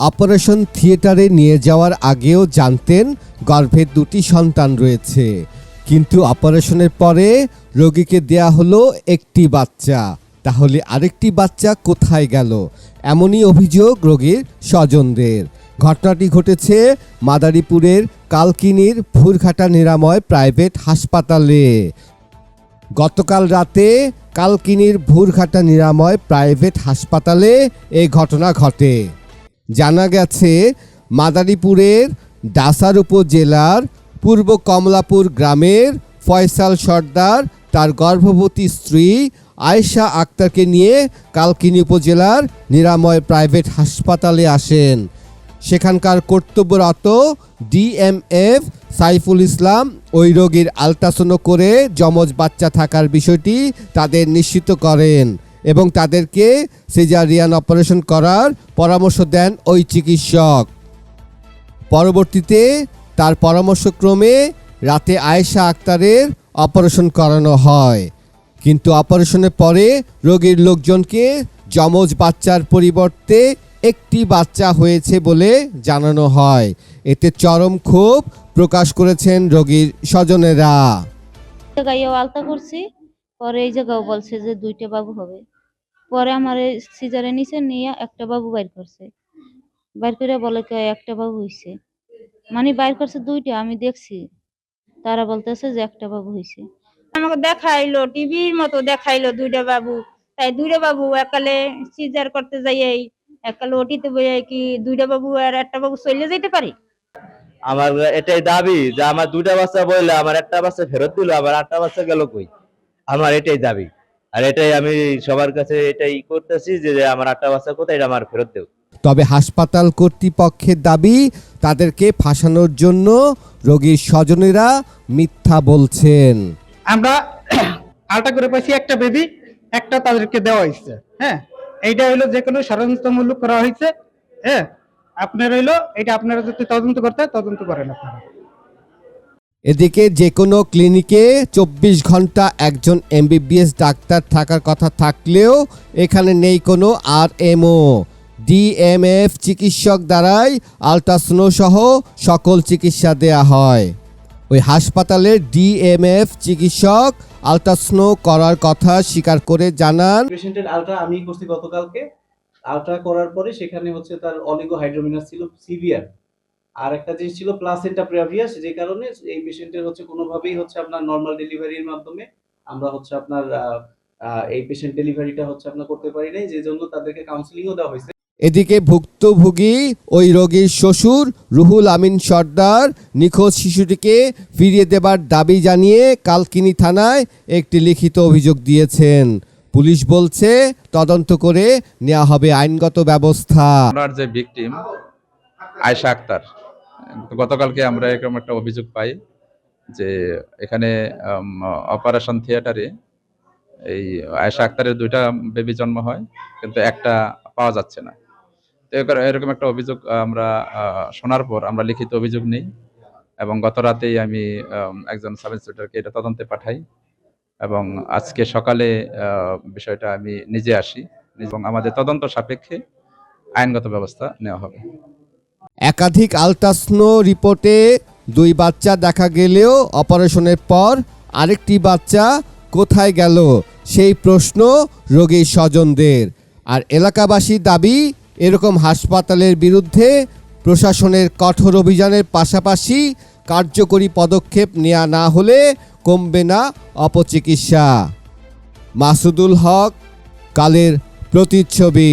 Operation থিয়েটারে নিয়ে যাওয়ার আগেও জানতেন গর্ভে দুটি সন্তান রয়েছে। কিন্তু অপারেশনের পরে রোগীকে দেয়া হলো একটি বাচ্চা। তাহলে আরেকটি বাচ্চা কোথায় গেল? এমনই অভিযোগ রোগীর স্বজনদের। ঘটনাটি ঘটেছে মাদারীপুরের কালকিনির ভুরঘাটা নিরাময় প্রাইভেট হাসপাতালে। গতকাল রাতে কালকিনির ভুরঘাটা নিরাময় প্রাইভেট হাসপাতালে এই ঘটনা ঘটে। জানা গেছে, মাদারীপুরের ডাসার উপজেলার পূর্ব কমলাপুর গ্রামের ফয়সাল সর্দার, তার গর্ভবতী স্ত্রী আয়েশা আক্তারকে নিয়ে কালকিনি উপজেলার নিরাময় প্রাইভেট হাসপাতালে আসেন। সেখানকার কর্তব্যরত ডিএমএফ সাইফুল ইসলাম ওই রোগীর আলট্রাসোনো করে যমজ বাচ্চা থাকার বিষয়টি তাদের নিশ্চিত করেন। এবং তাদেরকে সিজারিয়ান অপারেশন করার পরামর্শ দেন ওই চিকিৎসক। পরবর্তীতে তার পরামর্শক্রমে রাতে আয়েশা আক্তারের অপারেশন করানো হয়। কিন্তু অপারেশনের পরে রোগীর লোকজনকে যমজ বাচ্চার পরিবর্তে একটি বাচ্চা হয়েছে বলে জানানো হয়। এতে চরম ক্ষোভ প্রকাশ করেছেন রোগীর স্বজনেরা। জায়গায়ও আলতা করছি। পরে এই জায়গাও বলছে যে দুইটা বাবু হবে। পরে আমার সিজারে নিচে নিয়ে একটা বাবু বাইর করছে। বাইর করে বলে কে একটা বাবু হইছে? মানে বাইর করছে দুইটা আমি দেখছি। তারা বলতেছে যে একটা বাবু হইছে। আমাকে দেখাইলো টিভির মতো দেখাইলো দুইটা বাবু। তাই দুইটা বাবু একালে সিজার করতে যাই একালে ওটিতে বইয়াই কি দুইটা বাবু আর একটা বাবু চলে যেতে পারে? আমার এটাই দাবি যে আমার দুটা বাচ্চা বললে আমার একটা বাচ্চা ফেরত দিল আমার আটটা বাচ্চা গেল কই? আমার এটাই দাবি। আর এটাই আমি সবার কাছে এটাই করতেছি যে আমার আটটা বাচ্চা কোথায় এটা আমার ফেরত দেও। তবে হাসপাতাল কর্তৃপক্ষের দাবি তাদেরকে ফাঁসানোর জন্য রোগীর স্বজনেরা মিথ্যা বলছেন। আমরা আলটা করে পাইছি একটা বেবি একটা তাদেরকে দেওয়া হয়েছে হ্যাঁ? এইটা হইল যে কোনো ষড়যন্ত্রমূলক করা হয়েছে হ্যাঁ? আপনার হইল এটা আপনারা যদি তদন্ত করতে তদন্ত করেন আপনারা। এদিকে যে কোনো ক্লিনিকে চব্বিশ ঘণ্টা একজন এমবিবিএস ডাক্তার থাকার কথা থাকলেও এখানে নেই কোনো আর এমও ডিএমএফ চিকিৎসক দ্বারাই আলট্রাসোনো সহ সকল চিকিৎসা দেয়া হয়। ওই হাসপাতালের ডিএমএফ চিকিৎসক আলট্রাসোনো করার কথা স্বীকার করে জানান। পেশেন্টের আলট্রা আমি করছি গতকালকে। আলট্রা করার পরে সেখানে হচ্ছে তার অলিগো হাইড্রোমিনাস ছিল সিভিয়ার আর একটা জিনিস ছিল প্লাসেন্টা প্রেভিয়াস যে কারণে এই পেশেন্টের হচ্ছে কোনোভাবেই হচ্ছে আপনার নর্মাল ডেলিভারির মাধ্যমে আমরা হচ্ছে আপনার এই পেশেন্ট ডেলিভারিটা হচ্ছে আপনার করতে পারি নাই যে জন্য তাদেরকে কাউন্সিলিংও দেওয়া হয়েছে। এদিকে ভুক্তভোগী ওই রোগীর শ্বশুর রুহুল আমিন সর্দার নিখোঁজ শিশুটিকে ফিরিয়ে দেবার দাবি জানিয়ে কালকিনি থানায় একটি লিখিত অভিযোগ দিয়েছেন। পুলিশ বলছে তদন্ত করে নেওয়া হবে আইনগত ব্যবস্থা। যে ভিকটিম আয়শা আক্তার। গতকালকে আমরা এরকম একটা অভিযোগ পাই যে এখানে অপারেশন থিয়েটারে এই আয়শা আক্তারের দুইটা বেবি জন্ম হয়, কিন্তু একটা পাওয়া যাচ্ছে না। তো এর- এরকম একটা অভিযোগ আমরা শোনার পর আমরা লিখিত অভিযোগ নিই এবং গত রাতেই আমি একজন সাব ইন্সপেক্টরকে এটা তদন্তে পাঠাই এবং আজকে সকালে বিষয়টা আমি নিজে আসি এবং আমাদের তদন্ত সাপেক্ষে আইনগত ব্যবস্থা নেওয়া হবে। একাধিক আলট্রাসনো রিপোর্টে দুই বাচ্চা দেখা গেলেও অপারেশনের পর আরেকটি বাচ্চা কোথায় গেল? সেই প্রশ্ন রোগীর স্বজনদের। আর এলাকাবাসীর দাবি, এরকম হাসপাতালের বিরুদ্ধে প্রশাসনের কঠোর অভিযানের পাশাপাশি কার্যকরী পদক্ষেপ নেওয়া না হলে কমবে না অপচিকিৎসা। মাসুদুল হক, কালের প্রতিচ্ছবি।